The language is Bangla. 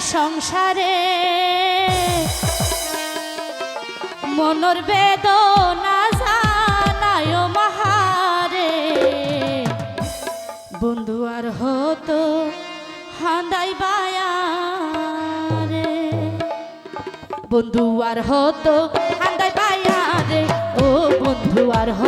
সংসারে। মনর বেদনা জানায় মহারে। বন্ধু আর হতো হান্দাই বায়ারে। বন্ধু আর হতো হান্দাই বায়ারে। ও বন্ধু আর হতো